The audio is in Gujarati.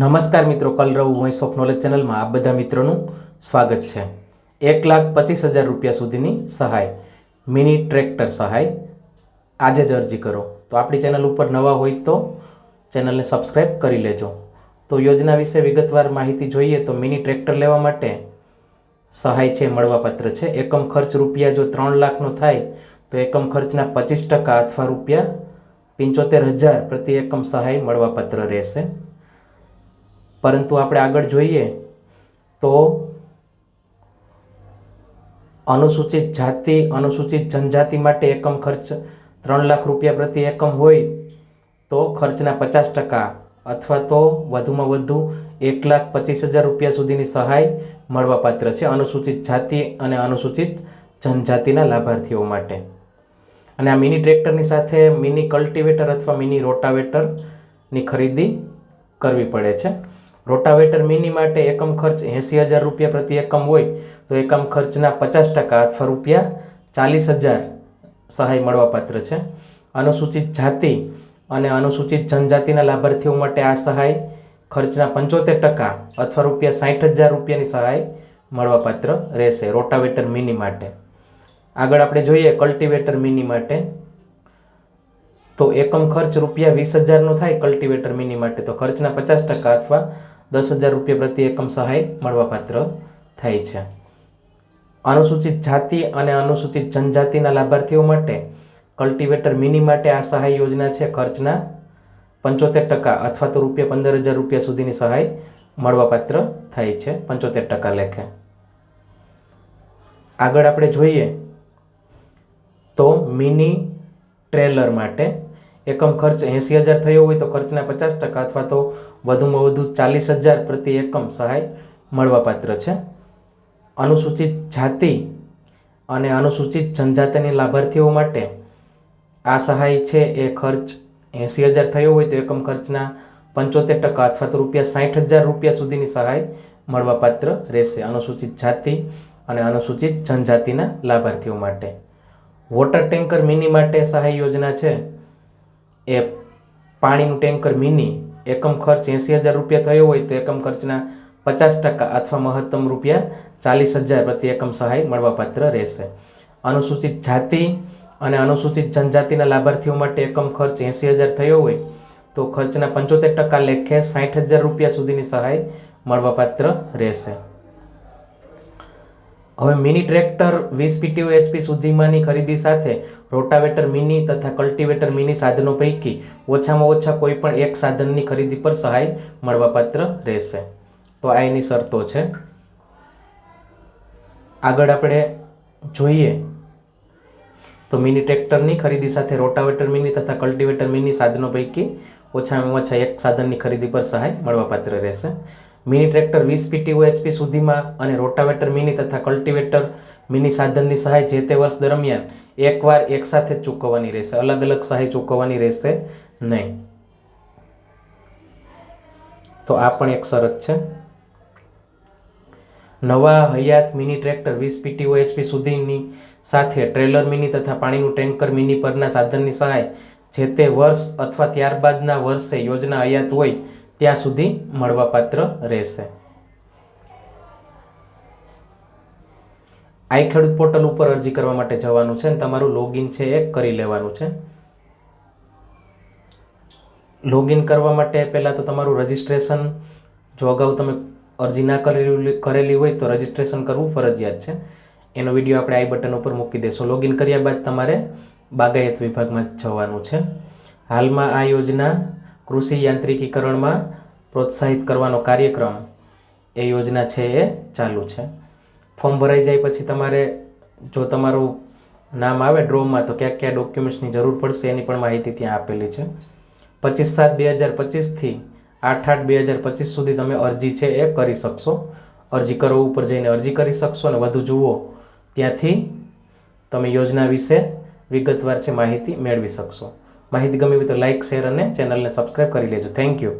નમસ્કાર મિત્રો કલરવ વોઇસ ઓફ નોલેજ ચેનલમાં આપ બધા મિત્રોનું સ્વાગત છે. એક લાખ પચીસ હજાર રૂપિયા સુધીની સહાય, મિની ટ્રેક્ટર સહાય આજે જ અરજી કરો. તો આપણી ચેનલ ઉપર નવા હોય તો ચેનલને સબસ્ક્રાઈબ કરી લેજો. તો યોજના વિશે વિગતવાર માહિતી જોઈએ તો મિની ટ્રેક્ટર લેવા માટે સહાય છે, મળવાપાત્ર છે. એકમ ખર્ચ રૂપિયા જો ત્રણ લાખનો થાય, તો એકમ ખર્ચના પચીસ ટકા અથવા રૂપિયા પંચોતેર હજાર પ્રતિ એકમ સહાય મળવાપાત્ર રહેશે. પરંતુ આપણે આગળ જોઈએ તો અનુસૂચિત જાતિ, અનુસૂચિત જનજાતિ માટે એકમ ખર્ચ ત્રણ લાખ રૂપિયા પ્રતિ એકમ હોય તો ખર્ચના પચાસ ટકા અથવા તો વધુમાં વધુ એક લાખ પચીસ હજાર રૂપિયા સુધીની સહાય મળવાપાત્ર છે અનુસૂચિત જાતિ અને અનુસૂચિત જનજાતિના લાભાર્થીઓ માટે. અને આ મિની ટ્રેક્ટરની સાથે મિની કલ્ટિવેટર અથવા મિની રોટાવેટરની ખરીદી કરવી પડે છે. રોટાવેટર મિની માટે એકમ ખર્ચ એંસી હજાર રૂપિયા પ્રતિ એકમ હોય તો એકમ ખર્ચના પચાસ ટકા અથવા રૂપિયા ચાલીસ હજાર સહાય મળવાપાત્ર છે. અનુસૂચિત જાતિ અને અનુસૂચિત જનજાતિના લાભાર્થીઓ માટે આ સહાય ખર્ચના પંચોતેર ટકા અથવા રૂપિયા સાઠ હજાર રૂપિયાની સહાય મળવાપાત્ર રહેશે. રોટાવેટર મિની માટે. આગળ આપણે જોઈએ કલ્ટિવેટર મિની માટે. તો એકમ ખર્ચ રૂપિયા વીસ હજારનો થાય કલ્ટિવેટર મિની માટે. તો ખર્ચના પચાસ ટકા અથવા દસ હજાર રૂપિયા પ્રતિ એકમ સહાય મળવાપાત્ર થાય છે. અનુસૂચિત જાતિ અને અનુસૂચિત જનજાતિના લાભાર્થીઓ માટે કલ્ટિવેટર મિની માટે આ સહાય યોજના છે. ખર્ચના પંચોતેર ટકા અથવા તો રૂપિયા પંદર હજાર રૂપિયા સુધીની સહાય મળવાપાત્ર થાય છે. પંચોતેર ટકા લેખે. આગળ આપણે જોઈએ તો મિની ટ્રેલર માટે એકમ ખર્ચ એંસી હજાર થયો હોય તો ખર્ચના પચાસ ટકા અથવા તો વધુમાં વધુ ચાલીસ હજાર પ્રતિ એકમ સહાય મળવાપાત્ર છે. અનુસૂચિત જાતિ અને અનુસૂચિત જનજાતિની લાભાર્થીઓ માટે આ સહાય છે. એ ખર્ચ એંસી હજાર થયો હોય તો એકમ ખર્ચના પંચોતેર ટકા અથવા તો રૂપિયા સાઠ હજાર રૂપિયા સુધીની સહાય મળવાપાત્ર રહેશે. અનુસૂચિત જાતિ અને અનુસૂચિત જનજાતિના લાભાર્થીઓ માટે વોટર ટેન્કર મિની માટે સહાય યોજના છે. એ પાણીનું ટેન્કર મિની, એકમ ખર્ચ એંસી હજાર રૂપિયા થયો હોય તો એકમ ખર્ચના પચાસ ટકા અથવા મહત્તમ રૂપિયા ચાલીસ હજાર પ્રતિ એકમ સહાય મળવાપાત્ર રહેશે. અનુસૂચિત જાતિ અને અનુસૂચિત જનજાતિના લાભાર્થીઓ માટે એકમ ખર્ચ એંસી હજાર થયો હોય તો ખર્ચના પંચોતેર ટકા લેખે સાઠ હજાર રૂપિયા સુધીની સહાય મળવાપાત્ર રહેશે. હવે મિની ટ્રેક્ટર વીસ પીટીઓ એચપી સુધીમાંની ખરીદી સાથે રોટાવેટર મિની તથા કલ્ટિવેટર મિની સાધનો પૈકી ઓછામાં ઓછા કોઈ પણ એક સાધનની ખરીદી પર સહાય મળવાપાત્ર રહેશે. તો આ એની શરતો છે. આગળ આપણે જોઈએ તો મિની ટ્રેક્ટરની ખરીદી સાથે રોટાવેટર મિની તથા કલ્ટિવેટર મિની સાધનો પૈકી ઓછામાં ઓછા એક સાધનની ખરીદી પર સહાય મળવાપાત્ર રહેશે. મિની ટ્રેક્ટર વીસ પીટીઓ એચપી સુધીમાં અને રોટાવેટર મિની તથા કલ્ટિવેટર મિની સાધનની સહાય જે તે વર્ષ દરમિયાન એકવાર એકસાથે જ ચૂકવવાની રહેશે. અલગ અલગ સહાય ચૂકવવાની રહેશે નહીં. તો આ પણ એક શરત છે. નવા હયાત મિની ટ્રેક્ટર વીસ પીટીઓ એચપી સુધીની સાથે ટ્રેલર મિની તથા પાણીનું ટેન્કર મિની પરના સાધનની સહાય જે તે વર્ષ અથવા ત્યારબાદના વર્ષે યોજના હયાત હોય ત્યાં સુધી મળવાપાત્ર રહેશે. આઈ ખેડૂત પોર્ટલ ઉપર અરજી કરવા માટે જવાનું છે અને તમારું લોગિન છે એ કરી લેવાનું છે. લોગિન કરવા માટે પહેલાં તો તમારું રજિસ્ટ્રેશન, જો અગાઉ તમે અરજી ના કરેલી કરેલી હોય તો રજિસ્ટ્રેશન કરવું ફરજિયાત છે. એનો વીડિયો આપણે આઈ બટન ઉપર મૂકી દઈશું લોગિન કર્યા બાદ તમારે બાગાયત વિભાગમાં જવાનું છે. હાલમાં આ યોજના કૃષિ યાંત્રિકીકરણમાં પ્રોત્સાહિત કરવાનો કાર્યક્રમ એ યોજના છે એ ચાલુ છે. ફોર્મ ભરાઈ જાય પછી તમારે જો તમારું નામ આવે ડ્રોમાં, તો કયા કયા ડોક્યુમેન્ટ્સની જરૂર પડશે એની પણ માહિતી ત્યાં આપેલી છે. પચીસ સાત બે હજાર પચીસથી આઠ આઠ બે હજાર પચીસ સુધી તમે અરજી છે એ કરી શકશો. અરજી કરો, ઉપર જઈને અરજી કરી શકશો અને વધુ જુઓ ત્યાંથી તમે યોજના વિશે વિગતવાર છે માહિતી મેળવી શકશો. માહિતી ગમી તો લાઇક શેર અને ચેનલને સબસ્ક્રાઈબ કરી લેજો. Thank you